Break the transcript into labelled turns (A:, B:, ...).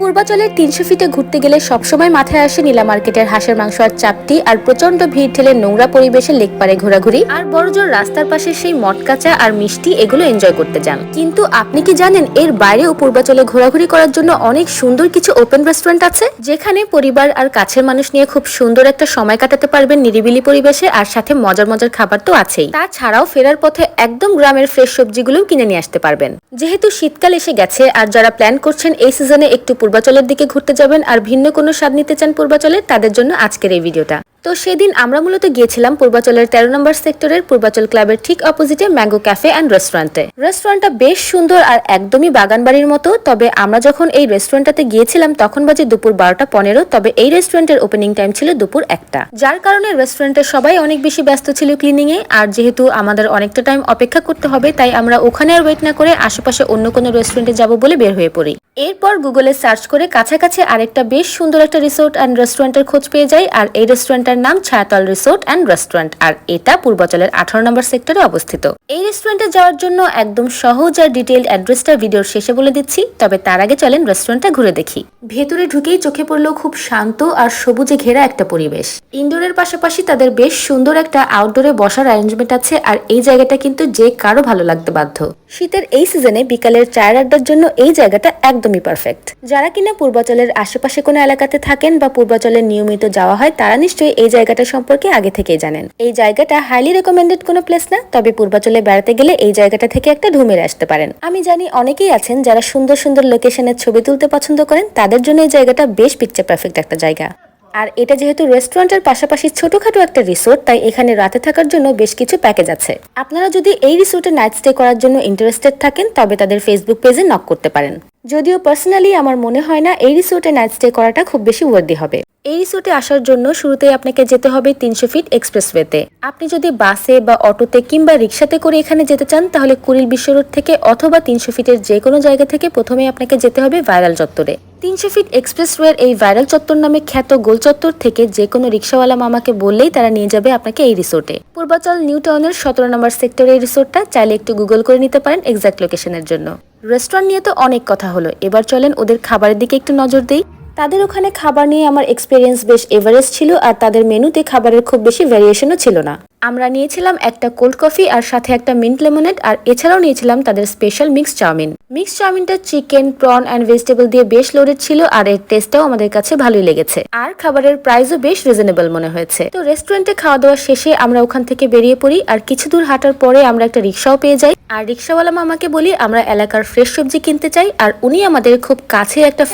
A: পূর্বাচলের তিনশো ফিটে ঘুরতে গেলে সবসময় মাথায় আসে নীলা মার্কেটের হাঁসের মাংস আর চাপটি আর প্রচণ্ড ভিড় ঠেলে নোংরা পরিবেশে লেক পারে ঘোরাঘুরি। আর বড় জোর রাস্তার পাশে সেই মটকাচা আর মিষ্টি এগুলো এনজয় করতে যান। কিন্তু আপনি কি জানেন এর বাইরেও পূর্বাচলে ঘোরাঘুরি করার জন্য অনেক সুন্দর কিছু ওপেন রেস্টুরেন্ট আছে? যেখানে পরিবার আর কাছের মানুষ নিয়ে খুব সুন্দর একটা সময় কাটাতে পারবেন নিরিবিলি পরিবেশে আর সাথে মজার মজার খাবার তো আছেই। তাছাড়াও ফেরার পথে একদম গ্রামের ফ্রেশ সবজিগুলোও কিনে নিয়ে আসতে পারবেন। যেহেতু শীতকাল এসে গেছে আর যারা প্ল্যান করছেন এই সিজনে একটু পূর্বাচলের দিকে ঘুরতে যাবেন আর ভিন্ন কোনো স্বাদ নিতে চান পূর্বাচলে, তাদের জন্য আজকের এই ভিডিওটা। তো সেদিন আমরা মূলত গিয়েছিলাম পূর্বাচলের তেরো নম্বর সেক্টরের পূর্বাচল ক্লাবের ঠিক অপোজিটে ম্যাঙ্গো ক্যাফে অ্যান্ড রেস্টুরেন্টে রেস্টুরেন্টটা বেশ সুন্দর আর একদমই বাগান বাড়ির মতো, তবে আমরা যখন এই রেস্টুরেন্টটাতে গিয়েছিলাম তখন বাজে দুপুর বারোটা পনেরো, তবে এই রেস্টুরেন্টের ওপেনিং টাইম ছিল দুপুর একটা। যার কারণে রেস্টুরেন্টের সবাই অনেক বেশি ব্যস্ত ছিল ক্লিনিং এ আর যেহেতু আমাদের অনেকটা টাইম অপেক্ষা করতে হবে, তাই আমরা ওখানে আর ওয়েট না করে আশেপাশে অন্য কোনো রেস্টুরেন্টে যাব বলে বের হয়ে পড়ি। এরপর গুগলে সার্চ করে কাছাকাছি আরেকটা বেশ সুন্দর একটা রিসোর্ট অ্যান্ড রেস্টুরেন্টের খোঁজ পেয়ে যাই, আর এই রেস্টুরেন্টের নাম ছায়াতল রিসোর্ট অ্যান্ড রেস্টুরেন্ট, আর এটা পূর্বাচলের আঠারো নম্বর সেক্টরে অবস্থিত। এই রেস্টুরেন্টে যাওয়ার জন্য একদম সহজ আর ডিটেইল অ্যাড্রেসটা ভিডিওর শেষে বলে দিচ্ছি, তবে তার আগে চলেন রেস্টুরেন্টটা ঘুরে দেখি। ভেতরে ঢুকেই চোখে পড়ল খুব শান্ত আর সবুজে ঘেরা একটা পরিবেশ। ইনডোরের পাশাপাশি তাদের বেশ সুন্দর একটা আউটডোরে বসার অ্যারেঞ্জমেন্ট আছে, আর এই জায়গাটা কিন্তু যে কারও ভালো লাগতে বাধ্য। শীতের এই সিজনে বিকালের চায়ের আড্ডার জন্য এই জায়গাটা একদমই পারফেক্ট যারা কিনা পূর্বাচলের আশেপাশে কোনো এলাকাতে থাকেন বা পূর্বাচলের নিয়মিত যাওয়া হয়, তারা নিশ্চয়ই এই জায়গাটা সম্পর্কে আগে থেকেই জানেন। এই জায়গাটা হাইলি রেকমেন্ডেড কোনো প্লেস না, তবে পূর্বাচলে বেড়াতে গেলে এই জায়গাটা থেকে একটা ঢুমের আসতে পারেন। আমি জানি অনেকেই আছেন যারা সুন্দর সুন্দর লোকেশনের ছবি তুলতে পছন্দ করেন, তাদের জন্য এই জায়গাটা বেশ পিকচার পারফেক্ট একটা জায়গা। আর এটা যেহেতু রেস্টুরেন্টের পাশাপাশি ছোটখাটো একটা রিসোর্ট তাই এখানে রাতে থাকার জন্য বেশ কিছু প্যাকেজ আছে। আপনারা যদি এই রিসোর্টে নাইট স্টে করার জন্য ইন্টারেস্টেড থাকেন, তবে তাদের ফেসবুক পেজে নক করতে পারেন। যদিও পার্সোনালি আমার মনে হয় না এই রিসোর্টে নাইট স্টে করাটা খুব বেশি ওয়ার্দি হবে। এই রিসোর্টে আসার জন্য শুরুতেই আপনাকে যেতে হবে তিনশো ফিট এক্সপ্রেসওয়েতে আপনি যদি বাসে বা অটোতে কিংবা রিক্সাতে করে এখানে যেতে চান, তাহলে কুড়িল বিশ্ব রোড থেকে অথবা তিনশো ফিটের যে কোনো জায়গা থেকে প্রথমে আপনাকে যেতে হবে ভাইরাল চত্বরে। তিনশো ফিট এক্সপ্রেসওয়ের এই ভাইরাল চত্বর নামে খ্যাত গোল চত্বর থেকে যে কোনো রিক্সাওয়ালা মামাকে বললেই তারা নিয়ে যাবে আপনাকে এই রিসোর্টে পূর্বাচল নিউ টাউনের সতেরো নম্বর সেক্টরে এই রিসোর্টটা চাইলে একটু গুগল করে নিতে পারেন এক্সাক্ট লোকেশনের জন্য। রেস্টুরেন্ট নিয়ে তো অনেক কথা হলো। এবার চলেন ওদের খাবারের দিকে একটু নজর দিই। তাদের ওখানে খাবার নিয়ে আমার এক্সপিরিয়েন্স বেশ এভারেস্ট ছিল আর তাদের মেনুতে খাবারের খুব বেশি ভ্যারিয়েশনও ছিল না। আমরা নিয়েছিলাম একটা কোল্ড কফি আর সাথে একটা মিন্ট লেমনেড আর এছাড়াও নিয়েছিলাম তাদের স্পেশাল মিক্স চাউমিন। মিক্স চাউমিনটা চিকেন প্রন অ্যান্ড ভেজিটেবল দিয়ে বেশ লোডেড ছিল আর এর টেস্টটাও আমাদের কাছে ভালোই লেগেছে। আর খাবারের প্রাইসও বেশ রিজনেবল মনে হয়েছে। তো রেস্টুরেন্টে খাওয়া দাওয়া শেষে আমরা ওখান থেকে বেরিয়ে পড়ি আর কিছু দূর হাঁটার পরে আমরা একটা রিক্সাও পেয়ে যাই। আর রিক্সাওয়ালা মামাকে বলি, আমরা এলাকার ফ্রেশ সবজি কিনতে চাই। আর উনি আমাদের খুব কাছে একটা